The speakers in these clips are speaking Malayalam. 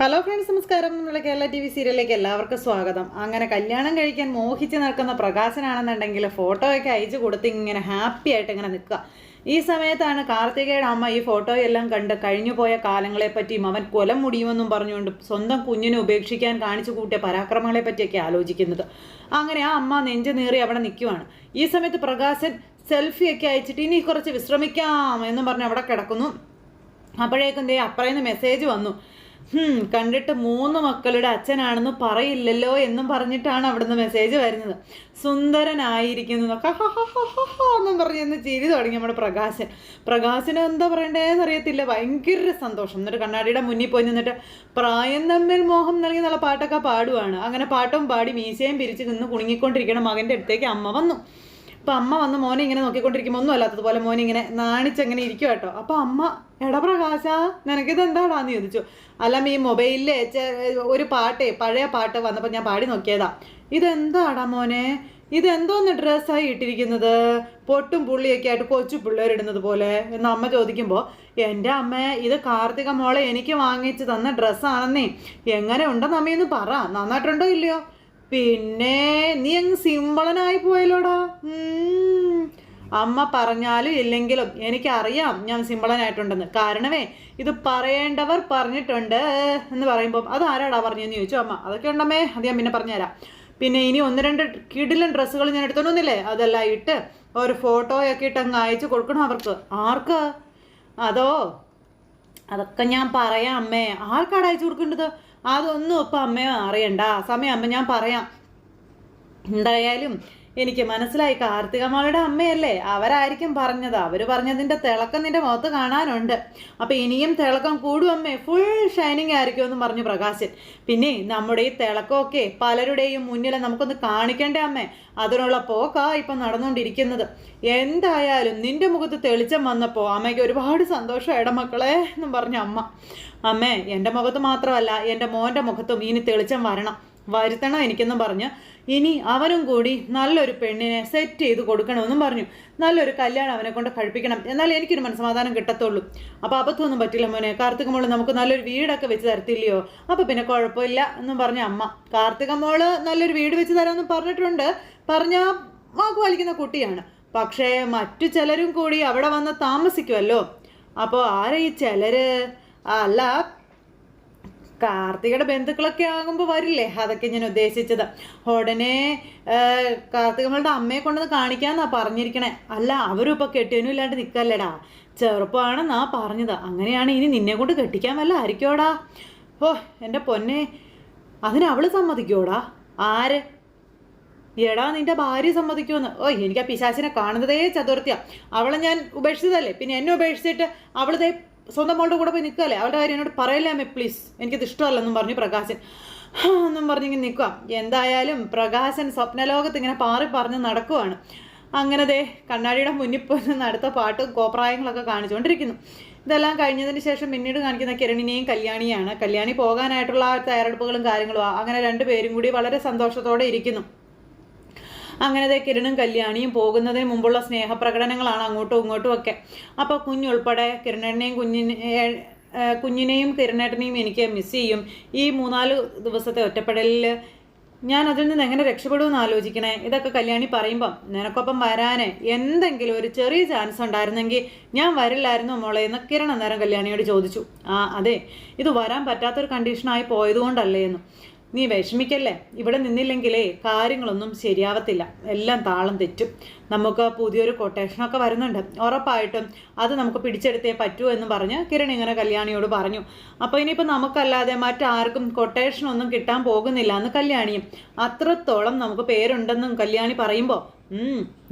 ഹലോ ഫ്രണ്ട്സ് നമസ്കാരം. നമ്മുടെ കേരള ടി വി സീരിയലിലേക്ക് എല്ലാവർക്കും സ്വാഗതം. അങ്ങനെ കല്യാണം കഴിക്കാൻ മോഹിച്ച് നിൽക്കുന്ന പ്രകാശനാണെന്നുണ്ടെങ്കിൽ ഫോട്ടോയൊക്കെ അയച്ചു കൊടുത്ത് ഇങ്ങനെ ഹാപ്പി ആയിട്ട് ഇങ്ങനെ നിൽക്കുക. ഈ സമയത്താണ് കാർത്തികയുടെ അമ്മ ഈ ഫോട്ടോയെല്ലാം കണ്ട് കഴിഞ്ഞുപോയ പോയ കാലങ്ങളെപ്പറ്റിയും അവൻ കൊലം മുടിയുമെന്നും പറഞ്ഞുകൊണ്ട് സ്വന്തം കുഞ്ഞിനെ ഉപേക്ഷിക്കാൻ കാണിച്ചു കൂട്ടിയ പരാക്രമങ്ങളെ പറ്റിയൊക്കെ ആലോചിക്കുന്നത്. അങ്ങനെ ആ അമ്മ നെഞ്ചു നീറി അവിടെ നിൽക്കുവാണ്. ഈ സമയത്ത് പ്രകാശൻ സെൽഫിയൊക്കെ അയച്ചിട്ട് ഇനി കുറച്ച് വിശ്രമിക്കാം എന്നും പറഞ്ഞ് അവിടെ കിടക്കുന്നു. അപ്പോഴേക്കും ദേ അപ്പറേന്ന് മെസ്സേജ് വന്നു. കണ്ടിട്ട് മൂന്ന് മക്കളുടെ അച്ഛനാണെന്ന് പറയില്ലല്ലോ എന്നും പറഞ്ഞിട്ടാണ് അവിടുന്ന് മെസ്സേജ് വരുന്നത്. സുന്ദരനായിരിക്കുന്നു എന്നും പറഞ്ഞ് ഒന്ന് ചിരി തുടങ്ങി നമ്മുടെ പ്രകാശൻ. പ്രകാശന് എന്താ പറയണ്ടേന്ന് അറിയത്തില്ല. ഭയങ്കര സന്തോഷം. എന്നിട്ട് കണ്ണാടിയുടെ മുന്നിൽ പോയി നിന്നിട്ട് പ്രായം തമ്മിൽ മോഹം നൽകി നല്ല പാട്ടൊക്കെ പാടുവാണ്. അങ്ങനെ പാട്ടും പാടി മീശയും പിരിച്ച് നിന്ന് കുണുങ്ങിക്കൊണ്ടിരിക്കണം മകന്റെ അടുത്തേക്ക് അമ്മ വന്നു. അപ്പൊ അമ്മ വന്ന് മോനെ ഇങ്ങനെ നോക്കിക്കൊണ്ടിരിക്കുമ്പോൾ ഒന്നും അല്ലാത്തതുപോലെ മോനെ ഇങ്ങനെ നാണിച്ചങ്ങനെ ഇരിക്കും കേട്ടോ അപ്പൊ അമ്മ എടാ പ്രകാശ നിനക്കിത് എന്താടാന്ന് ചോദിച്ചു. അല്ല ഈ മൊബൈലിലെ ഒരു പാട്ടേ പഴയ പാട്ട് വന്നപ്പോൾ ഞാൻ പാടി നോക്കിയതാ. ഇതെന്താടാ മോനെ? ഇതെന്തോന്ന് ഡ്രസ്സായി ഇട്ടിരിക്കുന്നത്. പൊട്ടും പുള്ളിയൊക്കെ ആയിട്ട് കൊച്ചു പിള്ളേരിടുന്നത് പോലെ. എന്ന് അമ്മ ചോദിക്കുമ്പോൾ എന്റെ അമ്മ ഇത് കാർത്തിക മോളെ എനിക്ക് വാങ്ങിച്ചു തന്ന ഡ്രസ്സാണെന്നേ. എങ്ങനെ ഉണ്ടെന്ന് അമ്മയൊന്ന് പറ. നന്നായിട്ടുണ്ടോ ഇല്ലയോ? പിന്നെ നീ അങ്ങ് സിമ്പിളനായി പോയല്ലോടാ. അമ്മ പറഞ്ഞാലും ഇല്ലെങ്കിലും എനിക്കറിയാം ഞാൻ സിമ്പിളനായിട്ടുണ്ടെന്ന്. കാരണമേ ഇത് പറയേണ്ടവർ പറഞ്ഞിട്ടുണ്ട് എന്ന് പറയുമ്പോൾ അത് ആരാടാ പറഞ്ഞതെന്ന് ചോദിച്ചു അമ്മ. അതൊക്കെ ഉണ്ടമ്മേ അത് ഞാൻ പിന്നെ പറഞ്ഞുതരാം. പിന്നെ ഇനി ഒന്ന് രണ്ട് കിടിലൻ ഡ്രസ്സുകൾ ഞാൻ എടുത്തോണ്ടൊന്നില്ലേ അതെല്ലാം ഇട്ട് ഒരു ഫോട്ടോയൊക്കെ ഇട്ട് അങ്ങ് അയച്ചു കൊടുക്കണം അവർക്ക്. ആർക്ക്? അതോ? അതൊക്കെ ഞാൻ പറയാം അമ്മേ. ആർക്കാണ് അയച്ചു കൊടുക്കേണ്ടത്? അതൊന്നും ഇപ്പം അമ്മയോ അറിയണ്ട. സമയം അമ്മ ഞാൻ പറയാം. എന്തായാലും എനിക്ക് മനസ്സിലായി കാർത്തികമ്മയുടെ അമ്മയല്ലേ? അവരായിരിക്കും പറഞ്ഞത്. അവർ പറഞ്ഞതിന്റെ തിളക്കം നിന്റെ മുഖത്ത് കാണാനുണ്ട്. അപ്പം ഇനിയും തിളക്കം കൂടും അമ്മേ. ഫുൾ ഷൈനിങ് ആയിരിക്കും എന്ന് പറഞ്ഞു പ്രകാശൻ. പിന്നെ നമ്മുടെ ഈ തിളക്കമൊക്കെ പലരുടെയും മുന്നിൽ നമുക്കൊന്ന് കാണിക്കേണ്ടേ അമ്മേ? അതിനുള്ള പോക്കാ ഇപ്പം നടന്നുകൊണ്ടിരിക്കുന്നത്. എന്തായാലും നിന്റെ മുഖത്ത് തെളിച്ചം വന്നപ്പോൾ അമ്മയ്ക്ക് ഒരുപാട് സന്തോഷം ഇടമക്കളെ എന്നും പറഞ്ഞു അമ്മ. അമ്മേ എന്റെ മുഖത്ത് മാത്രമല്ല എന്റെ മോന്റെ മുഖത്തും ഇനി തെളിച്ചം വരണം. വരുത്തണം എനിക്കെന്നും പറഞ്ഞ്. ഇനി അവനും കൂടി നല്ലൊരു പെണ്ണിനെ സെറ്റ് ചെയ്ത് കൊടുക്കണമെന്നും പറഞ്ഞു. നല്ലൊരു കല്യാണം അവനെ കൊണ്ട് കഴിപ്പിക്കണം. എന്നാൽ എനിക്കൊരു മനസ്സമാധാനം കിട്ടത്തുള്ളൂ. അപ്പോൾ അബദ്ധമൊന്നും പറ്റില്ല മോനെ. കാർത്തിക മോൾ നമുക്ക് നല്ലൊരു വീടൊക്കെ വെച്ച് തരത്തില്ലയോ? അപ്പോൾ പിന്നെ കുഴപ്പമില്ല എന്നും പറഞ്ഞ അമ്മ. കാർത്തിക മോൾ നല്ലൊരു വീട് വെച്ച് തരാമെന്ന് പറഞ്ഞിട്ടുണ്ട്. പറഞ്ഞാൽ വാക്ക് വലിക്കുന്ന കുട്ടിയാണ്. പക്ഷേ മറ്റു ചിലരും കൂടി അവിടെ വന്ന് താമസിക്കുമല്ലോ അപ്പോൾ ആരെ ഈ ചിലര്? അല്ല കാർത്തികയുടെ ബന്ധുക്കളൊക്കെ ആകുമ്പോൾ വരില്ലേ? അതൊക്കെ ഞാൻ ഉദ്ദേശിച്ചത്. ഉടനെ കാർത്തികമ്മളുടെ അമ്മയെ കൊണ്ടത് കാണിക്കാന്നാ പറഞ്ഞിരിക്കണേ. അല്ല അവരും ഇപ്പൊ കെട്ടിയനും ഇല്ലാണ്ട് നിൽക്കല്ലേടാ ചെറുപ്പമാണെന്നാ പറഞ്ഞത്. അങ്ങനെയാണ് ഇനി നിന്നെ കൊണ്ട് കെട്ടിക്കാൻ വല്ല ആയിരിക്കോടാ? ഓ എന്റെ പൊന്നെ അതിന് അവൾ സമ്മതിക്കോടാ? ആര്? എടാ നിന്റെ ഭാര്യ സമ്മതിക്കുമെന്ന് ഓ എനിക്ക് ആ പിശാചിനെ കാണുന്നതേ ചതുർത്ഥിയാണ് അവളെ ഞാൻ ഉപേക്ഷിച്ചതല്ലേ? പിന്നെ എന്നെ ഉപേക്ഷിച്ചിട്ട് അവളതേ സ്വന്തം മോളുടെ കൂടെ പോയി നിൽക്കല്ലേ അവളുടെ കാര്യം എന്നോട് പറയല്ലേ അമ്മേ പ്ലീസ് എനിക്കിത് ഇഷ്ടമല്ലെന്നും പറഞ്ഞു പ്രകാശൻ. എന്നും പറഞ്ഞു പറഞ്ഞിങ്ങനെ നിൽക്കുക. എന്തായാലും പ്രകാശൻ സ്വപ്നലോകത്ത് ഇങ്ങനെ പാറി പറഞ്ഞ് നടക്കുവാണ്. അങ്ങനെ ദേ കണ്ണാടിയുടെ മുന്നിൽ പോയി അടുത്ത പാട്ടും കോപ്രായങ്ങളൊക്കെ കാണിച്ചുകൊണ്ടിരിക്കുന്നു. ഇതെല്ലാം കഴിഞ്ഞതിന് ശേഷം പിന്നീട് കാണിക്കുന്ന കിരണിനെയും കല്യാണിയാണ് കല്യാണി പോകാനായിട്ടുള്ള തയ്യാറെടുപ്പുകളും കാര്യങ്ങളും അങ്ങനെ രണ്ടുപേരും കൂടി വളരെ സന്തോഷത്തോടെ ഇരിക്കുന്നു. അങ്ങനെ ദേ കിരണും കല്യാണിയും പോകുന്നതിന് മുമ്പുള്ള സ്നേഹപ്രകടനങ്ങളാണ് അങ്ങോട്ടും ഇങ്ങോട്ടും ഒക്കെ. അപ്പോൾ കുഞ്ഞുൾപ്പെടെ കിരണേനെയും കുഞ്ഞിനെ കുഞ്ഞിനെയും കിരണേട്ടനെയും എനിക്ക് മിസ് ചെയ്യും. ഈ മൂന്നാൽ ദിവസത്തെ ഒറ്റപ്പെടലിൽ ഞാൻ അതിൽ നിന്ന് എങ്ങനെ രക്ഷപ്പെടുമെന്ന് ആലോചിക്കണേ? ഇതൊക്കെ കല്യാണി പറയുമ്പം നിനക്കൊപ്പം വരാനേ എന്തെങ്കിലും ഒരു ചെറിയ ചാൻസ് ഉണ്ടായിരുന്നെങ്കിൽ ഞാൻ വരില്ലായിരുന്നു മോളെ എന്ന് കിരൺ അന്നേരം കല്യാണിയോട് ചോദിച്ചു. ആ അതെ ഇത് വരാൻ പറ്റാത്തൊരു കണ്ടീഷനായി പോയതുകൊണ്ടല്ലേ എന്ന് നീ വിഷമിക്കല്ലേ? ഇവിടെ നിന്നില്ലെങ്കിലേ കാര്യങ്ങളൊന്നും ശരിയാവത്തില്ല. എല്ലാം താളം തെറ്റും. നമുക്ക് പുതിയൊരു കൊട്ടേഷനൊക്കെ വരുന്നുണ്ട്. ഉറപ്പായിട്ടും അത് നമുക്ക് പിടിച്ചെടുത്തേ പറ്റൂ എന്ന് പറഞ്ഞ് കിരൺ ഇങ്ങനെ കല്യാണിയോട് പറഞ്ഞു. അപ്പോൾ ഇനിയിപ്പോൾ നമുക്കല്ലാതെ മറ്റാർക്കും കൊട്ടേഷനൊന്നും കിട്ടാൻ പോകുന്നില്ല എന്ന് കല്യാണിയും അത്രത്തോളം നമുക്ക് പേരുണ്ടെന്നും കല്യാണി പറയുമ്പോൾ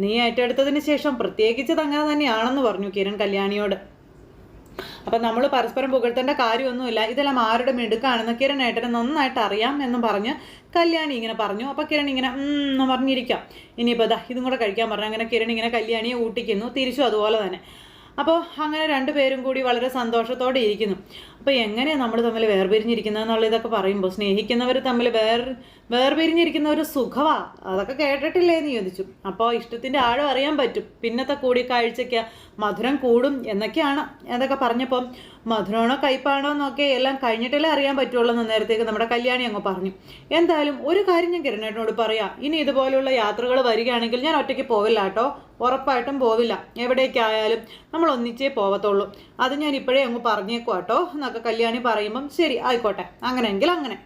നീ ഏറ്റെടുത്തതിന് ശേഷം പ്രത്യേകിച്ചത് അങ്ങനെ തന്നെയാണെന്ന് പറഞ്ഞു കിരൺ കല്യാണിയോട്. അപ്പം നമ്മൾ പരസ്പരം പുകഴ്ത്തേണ്ട കാര്യമൊന്നുമില്ല. ഇതെല്ലാം ആരുടെ മിടുക്കാണെന്ന് കിരൺ ഏട്ടന് നന്നായിട്ട് അറിയാം എന്നും പറഞ്ഞ് കല്യാണി ഇങ്ങനെ പറഞ്ഞു. അപ്പോൾ കിരൺ ഇങ്ങനെ എന്ന് പറഞ്ഞിരിക്കാം. ഇനിയിപ്പോൾ ദാ ഇതും കൂടെ കഴിക്കാൻ പറഞ്ഞു. അങ്ങനെ കിരൺ ഇങ്ങനെ കല്യാണിയെ ഊട്ടിക്കുന്നു. തിരിച്ചു അതുപോലെ തന്നെ. അപ്പോൾ അങ്ങനെ രണ്ടുപേരും കൂടി വളരെ സന്തോഷത്തോടെ ഇരിക്കുന്നു. അപ്പോൾ എങ്ങനെയാണ് നമ്മൾ തമ്മിൽ വേർപിരിഞ്ഞിരിക്കുന്നത് എന്നുള്ള ഇതൊക്കെ പറയുമ്പോൾ സ്നേഹിക്കുന്നവർ തമ്മിൽ വേർ വേർപിരിഞ്ഞിരിക്കുന്ന ഒരു സുഖമാ അതൊക്കെ കേട്ടിട്ടില്ലേ എന്ന് ചോദിച്ചു. അപ്പോൾ ഇഷ്ടത്തിന്റെ ആഴം അറിയാൻ പറ്റും. പിന്നത്തെ കൂടിക്കാഴ്ചയ്ക്ക് മധുരം കൂടും എന്നൊക്കെയാണ് അതൊക്കെ പറഞ്ഞപ്പം മധുരമാണോ കയ്പാണോ എന്നൊക്കെ എല്ലാം കഴിഞ്ഞിട്ടല്ലേ അറിയാൻ പറ്റുള്ളൂ എന്ന് നേരത്തേക്ക് നമ്മുടെ കല്യാണി അങ്ങ് പറഞ്ഞു. എന്തായാലും ഒരു കാര്യം ഞാൻ കിരണേട്ടനോട് പറയാം. ഇനി ഇതുപോലെയുള്ള യാത്രകൾ വരികയാണെങ്കിൽ ഞാൻ ഒറ്റയ്ക്ക് പോവില്ല കേട്ടോ. ഉറപ്പായിട്ടും പോവില്ല. എവിടേക്കായാലും നമ്മൾ ഒന്നിച്ചേ പോവത്തുള്ളൂ. അത് ഞാൻ ഇപ്പോഴേ അങ്ങ് പറഞ്ഞേക്കും കേട്ടോ. എന്നൊക്കെ കല്യാണി പറയുമ്പം ശരി ആയിക്കോട്ടെ. അങ്ങനെയെങ്കിൽ അങ്ങനെ.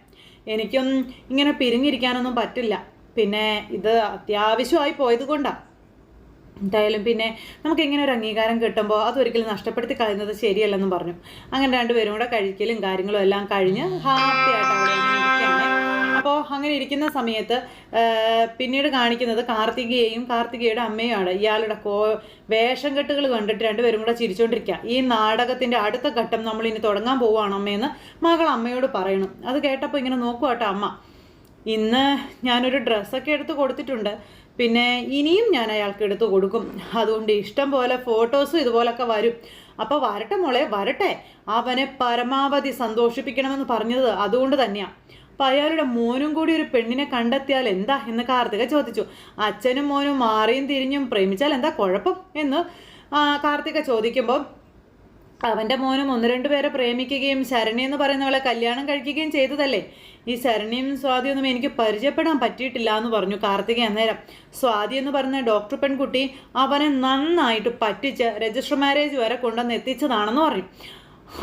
എനിക്കും ഇങ്ങനെ പിരിഞ്ഞിരിക്കാനൊന്നും പറ്റില്ല. പിന്നെ ഇത് അത്യാവശ്യമായി പോയത് കൊണ്ടാണ് എന്തായാലും പിന്നെ നമുക്ക് ഇങ്ങനെ ഒരു അംഗീകാരം കിട്ടുമ്പോൾ അതൊരിക്കലും നഷ്ടപ്പെടുത്തി കളയുന്നത് ശരിയല്ലെന്നും പറഞ്ഞു. അങ്ങനെ രണ്ടുപേരും കൂടെ കഴിക്കലും കാര്യങ്ങളും എല്ലാം കഴിഞ്ഞ് ഹാപ്പി ആയിട്ട് അവിടെ അപ്പോൾ അങ്ങനെ ഇരിക്കുന്ന സമയത്ത് പിന്നീട് കാണിക്കുന്നത് കാർത്തികയെയും കാർത്തികയുടെ അമ്മയുമാണ്. ഇയാളുടെ കോ വേഷം കെട്ടുകൾ കണ്ടിട്ട് രണ്ടുപേരും കൂടെ ചിരിച്ചുകൊണ്ടിരിക്കുക ഈ നാടകത്തിന്റെ അടുത്ത ഘട്ടം നമ്മൾ ഇനി തുടങ്ങാൻ പോവുകയാണ് അമ്മയെന്ന് മകൾ അമ്മയോട് പറയണം. അത് കേട്ടപ്പോൾ ഇങ്ങനെ നോക്കുവാട്ടോ അമ്മ. ഇന്ന് ഞാനൊരു ഡ്രസ്സൊക്കെ എടുത്ത് കൊടുത്തിട്ടുണ്ട്. പിന്നെ ഇനിയും ഞാൻ അയാൾക്ക് എടുത്തു കൊടുക്കും. അതുകൊണ്ട് ഇഷ്ടം പോലെ ഫോട്ടോസും ഇതുപോലൊക്കെ വരും. അപ്പോൾ വരട്ടെ മോളെ വരട്ടെ. അവനെ പരമാവധി സന്തോഷിപ്പിക്കണമെന്ന് പറഞ്ഞത് അതുകൊണ്ട് തന്നെയാണ് അപ്പം അയാളുടെ മോനും കൂടി ഒരു പെണ്ണിനെ കണ്ടെത്തിയാൽ എന്താ എന്ന് കാർത്തിക ചോദിച്ചു. അച്ഛനും മോനും മാറിയും തിരിഞ്ഞും പ്രേമിച്ചാൽ എന്താ കുഴപ്പം എന്ന് കാർത്തിക ചോദിക്കുമ്പോൾ അവന്റെ മോനും ഒന്ന് രണ്ട് പേരെ പ്രേമിക്കുകയും ശരണി എന്ന് പറയുന്നവളെ കല്യാണം കഴിക്കുകയും ചെയ്തതല്ലേ? ഈ ശരണിയും സ്വാതിയൊന്നും എനിക്ക് പരിചയപ്പെടാൻ പറ്റിയിട്ടില്ല എന്ന് പറഞ്ഞു കാർത്തിക അന്നേരം. സ്വാതി എന്ന് പറഞ്ഞ ഡോക്ടർ പെൺകുട്ടി അവനെ നന്നായിട്ട് പറ്റിച്ച് രജിസ്റ്റർ മാരേജ് വരെ കൊണ്ടുവന്ന് എത്തിച്ചതാണെന്ന് പറഞ്ഞു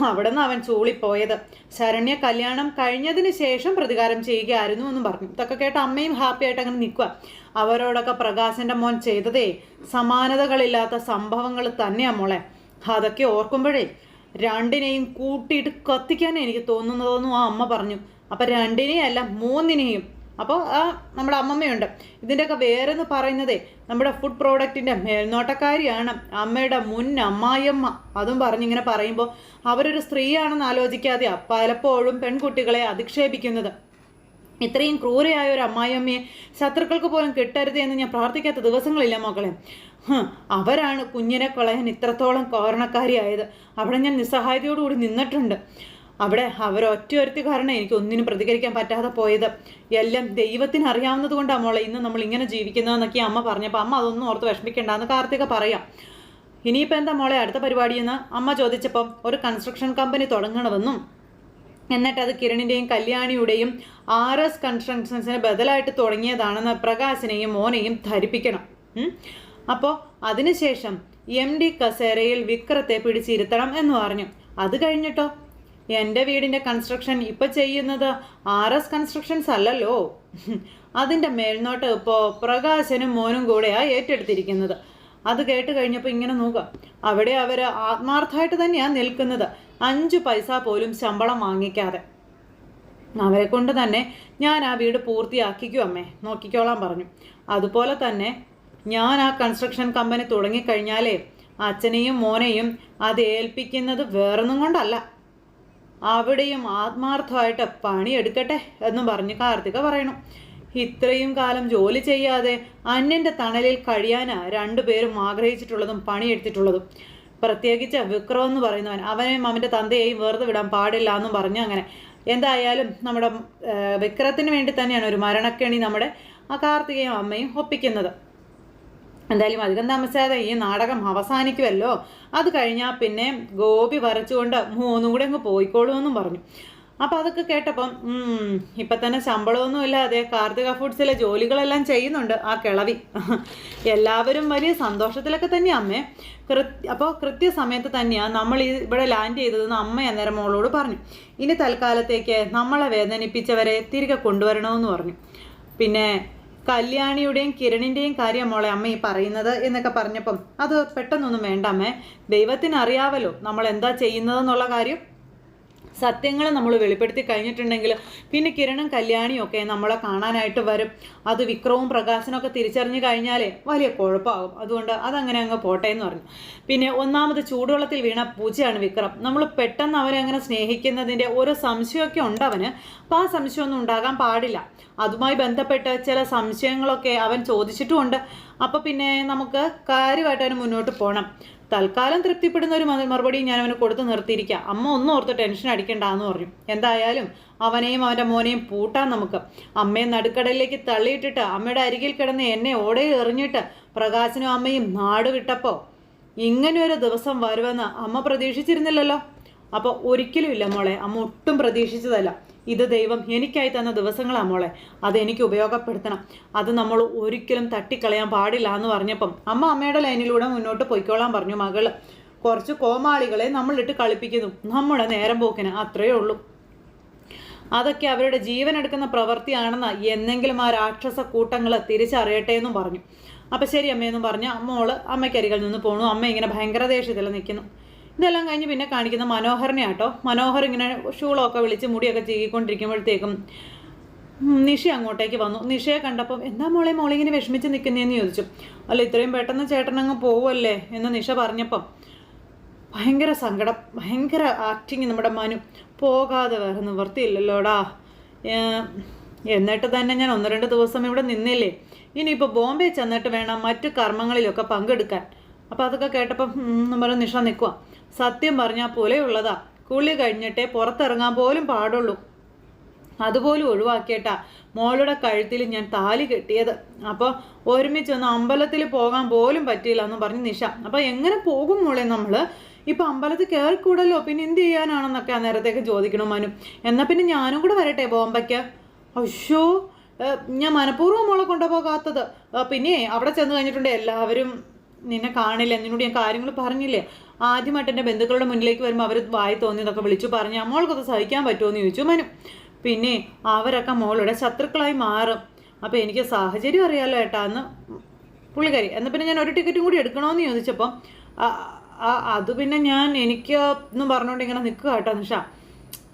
അവിടെ നിന്ന് അവൻ ചൂളിപ്പോയത്. ശരണ്യ കല്യാണം കഴിഞ്ഞതിന് ശേഷം പ്രതികാരം ചെയ്യുകയായിരുന്നു എന്നും പറഞ്ഞു. ഇതൊക്കെ കേട്ട അമ്മയും ഹാപ്പി ആയിട്ട് അങ്ങനെ നിൽക്കുക. അവരോടൊക്കെ പ്രകാശന്റെ മോൻ ചെയ്തതേ സമാനതകളില്ലാത്ത സംഭവങ്ങൾ തന്നെയാ മോളെ. അതൊക്കെ ഓർക്കുമ്പോഴേ രണ്ടിനെയും കൂട്ടിയിട്ട് കത്തിക്കാനേ എനിക്ക് തോന്നുന്നതെന്നും ആ അമ്മ പറഞ്ഞു. അപ്പം രണ്ടിനെയും അല്ല മൂന്നിനെയും അപ്പോൾ ആ നമ്മുടെ അമ്മമ്മയുണ്ട്. ഇതിന്റെയൊക്കെ വേറെന്ന് പറയുന്നതേ നമ്മുടെ ഫുഡ് പ്രോഡക്റ്റിന്റെ മേൽനോട്ടക്കാരിയാണ് അമ്മയുടെ മുൻ അമ്മായിയമ്മ. അതും പറഞ്ഞിങ്ങനെ പറയുമ്പോൾ അവരൊരു സ്ത്രീയാണെന്ന് ആലോചിക്കാതെ പലപ്പോഴും പെൺകുട്ടികളെ അധിക്ഷേപിക്കുന്നത്. ഇത്രയും ക്രൂരയായ ഒരു അമ്മായിയമ്മയെ ശത്രുക്കൾക്ക് പോലും കിട്ടരുത് എന്ന് ഞാൻ പ്രാർത്ഥിക്കാത്ത ദിവസങ്ങളില്ല മക്കളെ. ഹ്, അവരാണ് കുഞ്ഞിനെ കളയാൻ ഇത്രത്തോളം കാരണക്കാരിയായത്. അവിടെ ഞാൻ നിസ്സഹായതയോടുകൂടി നിന്നിട്ടുണ്ട്. അവിടെ അവരൊറ്റ ഒരുത്തി കാരണം എനിക്ക് ഒന്നിനും പ്രതികരിക്കാൻ പറ്റാതെ പോയത്. എല്ലാം ദൈവത്തിന് അറിയാവുന്നത് കൊണ്ടാണ് മോളെ ഇന്ന് നമ്മൾ ഇങ്ങനെ ജീവിക്കുന്നതെന്നൊക്കെ അമ്മ പറഞ്ഞപ്പോൾ അമ്മ അതൊന്നും ഓർത്ത് വിഷമിക്കേണ്ടെന്ന് കാർത്തിക പറയാം. ഇനിയിപ്പോൾ എന്താ മോളെ അടുത്ത പരിപാടിയെന്ന് അമ്മ ചോദിച്ചപ്പം ഒരു കൺസ്ട്രക്ഷൻ കമ്പനി തുടങ്ങണമെന്നും എന്നിട്ട് അത് കിരണിന്റെയും കല്യാണിയുടെയും ആർ എസ് കൺസ്ട്രക്ഷൻസിന് ബദലായിട്ട് തുടങ്ങിയതാണെന്ന് പ്രകാശിനെയും മോനെയും ധരിപ്പിക്കണം. അപ്പോൾ അതിനുശേഷം എം ഡി കസേരയിൽ വിക്രത്തെ പിടിച്ചിരുത്തണം എന്ന് പറഞ്ഞു. അത് കഴിഞ്ഞിട്ടോ? എന്റെ വീടിന്റെ കൺസ്ട്രക്ഷൻ ഇപ്പോൾ ചെയ്യുന്നത് ആർ എസ് കൺസ്ട്രക്ഷൻസ് അല്ലല്ലോ. അതിന്റെ മേൽനോട്ടം ഇപ്പോൾ പ്രകാശനും മോനും കൂടെയാണ് ഏറ്റെടുത്തിരിക്കുന്നത്. അത് കേട്ട് കഴിഞ്ഞപ്പോൾ ഇങ്ങനെ നോക്കുക. അവിടെ അവർ ആത്മാർത്ഥമായിട്ട് തന്നെയാണ് നിൽക്കുന്നത്. അഞ്ച് പൈസ പോലും ശമ്പളം വാങ്ങിക്കാതെ. അവരെ കൊണ്ട് തന്നെ ഞാൻ ആ വീട് പൂർത്തിയാക്കിക്കും അമ്മേ. നോക്കിക്കോളാൻ പറഞ്ഞു. അതുപോലെ തന്നെ ഞാൻ ആ കൺസ്ട്രക്ഷൻ കമ്പനി തുടങ്ങിക്കഴിഞ്ഞാലേ അച്ഛനെയും മോനെയും അത് ഏൽപ്പിക്കുന്നത് വേറൊന്നും കൊണ്ടല്ല. അവിടെയും ആത്മാർത്ഥമായിട്ട് പണിയെടുക്കട്ടെ എന്നും പറഞ്ഞ് കാർത്തിക പറയണു. ഇത്രയും കാലം ജോലി ചെയ്യാതെ അന്യന്റെ തണലിൽ കഴിയാനാ രണ്ടുപേരും ആഗ്രഹിച്ചിട്ടുള്ളതും പണിയെടുത്തിട്ടുള്ളതും. പ്രത്യേകിച്ച് വിക്രം എന്ന് പറയുന്നവൻ അവനെയും അവന്റെ തന്തയെയും വെറുതെ വിടാൻ പാടില്ല എന്നും പറഞ്ഞു അങ്ങനെ. എന്തായാലും നമ്മുടെ വിക്രത്തിന് വേണ്ടി തന്നെയാണ് ഒരു മരണക്കെണി നമ്മുടെ ആ കാർത്തികയും അമ്മയും ഒപ്പിക്കുന്നത്. എന്തായാലും അധികം താമസിയാതെ ഈ നാടകം അവസാനിക്കുമല്ലോ അത് കഴിഞ്ഞാൽ പിന്നെ ഗോപി വരച്ചുകൊണ്ട് മൂന്നും കൂടെ അങ്ങ് പോയിക്കോളൂമെന്നും പറഞ്ഞു. അപ്പോൾ അതൊക്കെ കേട്ടപ്പം ഇപ്പം തന്നെ ശമ്പളമൊന്നും ഇല്ലാതെ കാർത്തിക ഫുഡ്സിലെ ജോലികളെല്ലാം ചെയ്യുന്നുണ്ട് ആ കിളവി. എല്ലാവരും വലിയ സന്തോഷത്തിലൊക്കെ തന്നെ അമ്മേ. കൃത്യ അപ്പോൾ കൃത്യസമയത്ത് തന്നെയാണ് നമ്മൾ ഇവിടെ ലാൻഡ് ചെയ്തതെന്ന് അമ്മ അന്നേരം മോളോട് പറഞ്ഞു. ഇനി തൽക്കാലത്തേക്ക് നമ്മളെ വേദനിപ്പിച്ചവരെ തിരികെ കൊണ്ടുവരണമെന്ന് പറഞ്ഞു. പിന്നെ കല്യാണിയുടെയും കിരണിന്റെയും കാര്യം മോളെ അമ്മ ഈ പറയുന്നത് എന്നൊക്കെ പറഞ്ഞപ്പം അത് പെട്ടെന്നൊന്നും വേണ്ട അമ്മേ. ദൈവത്തിന് അറിയാവല്ലോ നമ്മൾ എന്താ ചെയ്യുന്നതെന്നുള്ള കാര്യം. സത്യങ്ങൾ നമ്മൾ വെളിപ്പെടുത്തി കഴിഞ്ഞിട്ടുണ്ടെങ്കിൽ പിന്നെ കിരണും കല്യാണിയൊക്കെ നമ്മളെ കാണാനായിട്ട് വരും. അത് വിക്രവും പ്രകാശനൊക്കെ തിരിച്ചറിഞ്ഞു കഴിഞ്ഞാലേ വലിയ കുഴപ്പമാകും. അതുകൊണ്ട് അതങ്ങനെ അങ്ങ് പോട്ടെ എന്ന് പറഞ്ഞു. പിന്നെ ഒന്നാമത് ചൂടുവെള്ളത്തിൽ വീണ പൂജയാണ് വിക്രം. നമ്മൾ പെട്ടെന്ന് അവരെ അങ്ങനെ സ്നേഹിക്കുന്നതിന്റെ ഓരോ സംശയമൊക്കെ ഉണ്ട് അപ്പോൾ ആ സംശയമൊന്നും ഉണ്ടാകാൻ പാടില്ല. അതുമായി ബന്ധപ്പെട്ട് ചില സംശയങ്ങളൊക്കെ അവൻ ചോദിച്ചിട്ടുമുണ്ട്. അപ്പോൾ പിന്നെ നമുക്ക് കാര്യമായിട്ട് അവന് മുന്നോട്ട് പോകണം തൽക്കാലം തൃപ്തിപ്പെടുന്ന ഒരു മറുപടി ഞാൻ അവന് കൊടുത്ത് നിർത്തിയിരിക്കാം. അമ്മ ഒന്നും ഓർത്ത് ടെൻഷൻ അടിക്കണ്ട എന്ന് പറഞ്ഞു. എന്തായാലും അവനെയും അവന്റെ മോനെയും പൂട്ടാൻ നമുക്ക്. അമ്മയെ നടുക്കടലിലേക്ക് തള്ളിയിട്ടിട്ട് അമ്മയുടെ അരികിൽ കിടന്ന് എന്നെ ഓടയിൽ എറിഞ്ഞിട്ട് പ്രകാശനും അമ്മയും നാട് വിട്ടപ്പോൾ ഒരു ദിവസം വരുമെന്ന് അമ്മ പ്രതീക്ഷിച്ചിരുന്നില്ലല്ലോ. അപ്പോൾ ഒരിക്കലും ഇല്ല മോളെ അമ്മ ഒട്ടും പ്രതീക്ഷിച്ചതല്ല. ഇത് ദൈവം എനിക്കായി തന്ന ദിവസങ്ങളാണ് മോളെ. അതെനിക്ക് ഉപയോഗപ്പെടുത്തണം. അത് നമ്മൾ ഒരിക്കലും തട്ടിക്കളയാൻ പാടില്ല എന്ന് പറഞ്ഞപ്പം അമ്മ അമ്മയുടെ ലൈനിലൂടെ മുന്നോട്ട് പൊയ്ക്കോളാൻ പറഞ്ഞു മകൾ. കുറച്ച് കോമാളികളെ നമ്മളിട്ട് കളിപ്പിക്കുന്നു. നമ്മുടെ നേരം പോക്കിന് അത്രയേ ഉള്ളൂ. അതൊക്കെ അവരുടെ ജീവൻ എടുക്കുന്ന പ്രവൃത്തിയാണെന്ന് എന്നെങ്കിലും ആ രാക്ഷസ കൂട്ടങ്ങൾ തിരിച്ചറിയട്ടെ എന്നും പറഞ്ഞു. അപ്പം ശരി അമ്മയെന്നും പറഞ്ഞ് മോൾ അമ്മയ്ക്കരികിൽ നിന്ന് പോണു. അമ്മ ഇങ്ങനെ ഭയങ്കര ദേഷ്യത്തിൽ നിൽക്കുന്നു ഇതെല്ലാം കഴിഞ്ഞ് പിന്നെ കാണിക്കുന്ന മനോഹറിനെ ആട്ടോ. മനോഹർ ഇങ്ങനെ ഷൂളൊക്കെ വിളിച്ച് മുടിയൊക്കെ ചീകിക്കൊണ്ടിരിക്കുമ്പോഴത്തേക്കും നിഷ അങ്ങോട്ടേക്ക് വന്നു. നിഷയെ കണ്ടപ്പം എന്താ മോളെ മോളെ ഇങ്ങനെ വിഷമിച്ച് നിൽക്കുന്നതെന്ന് ചോദിച്ചു. അല്ല ഇത്രയും പെട്ടെന്ന് ചേട്ടനങ്ങ് പോവല്ലേ? എന്ന് നിഷ പറഞ്ഞപ്പം ഭയങ്കര സങ്കടം ഭയങ്കര ആക്ടിങ് നമ്മുടെ മനു. പോകാതെ വേറെ നിവർത്തിയില്ലല്ലോടാ. എന്നിട്ട് തന്നെ ഞാൻ ഒന്ന് രണ്ട് ദിവസം ഇവിടെ നിന്നില്ലേ? ഇനിയിപ്പോൾ ബോംബെ ചെന്നിട്ട് വേണം മറ്റു കർമ്മങ്ങളിലൊക്കെ പങ്കെടുക്കാൻ. അപ്പോൾ അതൊക്കെ കേട്ടപ്പം നമ്മൾ നിഷ നിൽക്കുക സത്യം പറഞ്ഞാൽ പോലെയുള്ളതാ കുളി കഴിഞ്ഞിട്ടേ പുറത്തിറങ്ങാൻ പോലും പാടുള്ളൂ. അതുപോലും ഒഴിവാക്കിയിട്ടാ മോളുടെ കഴുത്തിൽ ഞാൻ താലി കെട്ടിയത്. അപ്പോൾ ഒരുമിച്ചൊന്ന് അമ്പലത്തിൽ പോകാൻ പോലും പറ്റിയില്ല എന്ന് പറഞ്ഞ് നിഷ അപ്പോൾ എങ്ങനെ പോകും മോളെ നമ്മൾ ഇപ്പം അമ്പലത്തിൽ കയറിക്കൂടല്ലോ. പിന്നെ എന്ത് ചെയ്യാനാണെന്നൊക്കെ ആ നേരത്തേക്ക് ചോദിക്കണം മനു. എന്നാൽ പിന്നെ ഞാനും കൂടെ വരട്ടെ ബോംബയ്ക്ക്? അയ്യോ ഞാൻ മനഃപൂർവം മോളെ കൊണ്ടുപോകാത്തത്. പിന്നെ അവിടെ ചെന്ന് കഴിഞ്ഞിട്ടുണ്ട് എല്ലാവരും. നിന്നെ കാണില്ല എന്നോട് ഞാൻ കാര്യങ്ങൾ പറഞ്ഞില്ലേ? ആദ്യമായിട്ട് എന്റെ ബന്ധുക്കളുടെ മുന്നിലേക്ക് വരുമ്പോൾ അവർ വായി തോന്നിയതൊക്കെ വിളിച്ചു പറഞ്ഞു മോൾക്കത് സഹിക്കാൻ പറ്റുമോ? എന്ന് ചോദിച്ചു മനു. പിന്നെ അവരൊക്കെ മോളുടെ ശത്രുക്കളായി മാറും. അപ്പോൾ എനിക്ക് സാഹചര്യം അറിയാലോ ഏട്ടാ എന്ന് പുള്ളിക്കാരി. എന്നാൽ പിന്നെ ഞാൻ ഒരു ടിക്കറ്റും കൂടി എടുക്കണമെന്ന് ചോദിച്ചപ്പം അത് പിന്നെ ഞാൻ എനിക്ക് എന്നും പറഞ്ഞുകൊണ്ട് ഇങ്ങനെ നിൽക്കുക കേട്ടോ നിഷ.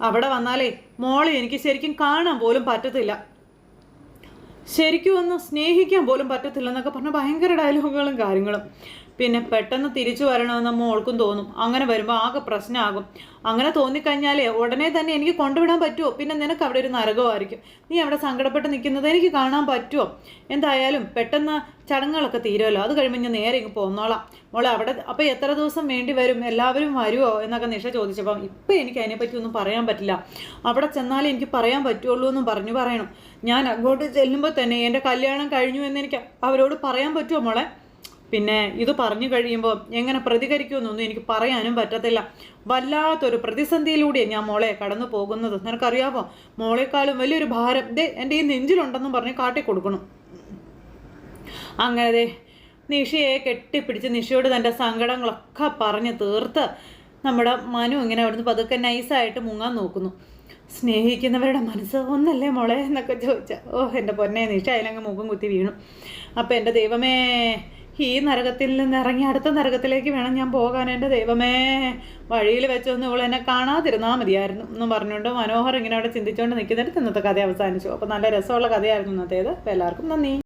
അവിടെ വന്നാലേ മോളെ എനിക്ക് ശരിക്കും കാണാൻ പോലും പറ്റത്തില്ല. ശരിക്കും ഒന്ന് സ്നേഹിക്കാൻ പോലും പറ്റത്തില്ല എന്നൊക്കെ പറഞ്ഞ ഭയങ്കര ഡയലോഗുകളും കാര്യങ്ങളും. പിന്നെ പെട്ടെന്ന് തിരിച്ചു വരണമെന്ന് മോൾക്കും തോന്നും. അങ്ങനെ വരുമ്പോൾ ആകെ പ്രശ്നമാകും അങ്ങനെ തോന്നിക്കഴിഞ്ഞാലേ ഉടനെ തന്നെ എനിക്ക് കൊണ്ടുവിടാൻ പറ്റുമോ പിന്നെ നിനക്ക് അവിടെ ഒരു നരകമായിരിക്കും. നീ അവിടെ സങ്കടപ്പെട്ട് നിൽക്കുന്നത് എനിക്ക് കാണാൻ പറ്റുമോ എന്തായാലും പെട്ടെന്ന് ചടങ്ങുകളൊക്കെ തീരുമല്ലോ അത് കഴിയുമ്പോൾ ഞാൻ നേരെ ഇങ്ങ് പോന്നോളാം. മോളെ അവിടെ അപ്പോൾ എത്ര ദിവസം വേണ്ടി വരും? എല്ലാവരും വരുമോ എന്നൊക്കെ നിഷ ചോദിച്ചപ്പം ഇപ്പം എനിക്ക് അതിനെപ്പറ്റി ഒന്നും പറയാൻ പറ്റില്ല. അവിടെ ചെന്നാലേ എനിക്ക് പറയാൻ പറ്റുള്ളൂ എന്നും പറഞ്ഞു പറയണം. ഞാൻ അങ്ങോട്ട് ചെല്ലുമ്പോൾ തന്നെ എന്റെ കല്യാണം കഴിഞ്ഞു എന്ന് എനിക്ക് അവരോട് പറയാൻ പറ്റുമോ മോളെ? പിന്നെ ഇത് പറഞ്ഞു കഴിയുമ്പോൾ എങ്ങനെ പ്രതികരിക്കുമെന്നൊന്നും എനിക്ക് പറയാനും പറ്റത്തില്ല. വല്ലാത്തൊരു പ്രതിസന്ധിയിലൂടെ ഞാൻ മോളെ കടന്നു പോകുന്നത്. നിനക്കറിയാമോ മോളെക്കാളും വലിയൊരു ഭാരം ദേ എന്റെ ഈ നെഞ്ചിലുണ്ടെന്നും പറഞ്ഞ് കാട്ടിക്കൊടുക്കണം. അങ്ങനെ ദേ നിഷയെ കെട്ടിപ്പിടിച്ച് നിഷയോട് തന്റെ സങ്കടങ്ങളൊക്കെ പറഞ്ഞ് തീർത്ത് നമ്മുടെ മനു ഇങ്ങനെ അവിടുന്ന് പതുക്കെ നൈസായിട്ട് മുങ്ങാൻ നോക്കുന്നു. സ്നേഹിക്കുന്നവരുടെ മനസ്സ് ഒന്നല്ലേ മോളെ എന്നൊക്കെ ചോദിച്ചാൽ ഓ എന്റെ പൊന്നെ നിഷ അതിലങ്ങ് മുഖം കുത്തി വീണു. അപ്പം എന്റെ ദൈവമേ ഈ നരകത്തിൽ നിന്ന് ഇറങ്ങി അടുത്ത നരകത്തിലേക്ക് വേണം ഞാൻ പോകാൻ. എന്റെ ദൈവമേ വഴിയിൽ വെച്ചൊന്നും ഇവൾ എന്നെ കാണാതിരുന്നാൽ മതിയായിരുന്നു എന്ന് പറഞ്ഞുകൊണ്ട് മനോഹർ ഇങ്ങനെ അവിടെ ചിന്തിച്ചുകൊണ്ട് നിൽക്കുന്നിടത്ത് ഇന്നത്തെ കഥ അവസാനിച്ചു. അപ്പോൾ നല്ല രസമുള്ള കഥയായിരുന്നു ഇന്നത്തേത്. അപ്പോൾ എല്ലാവർക്കും നന്ദി.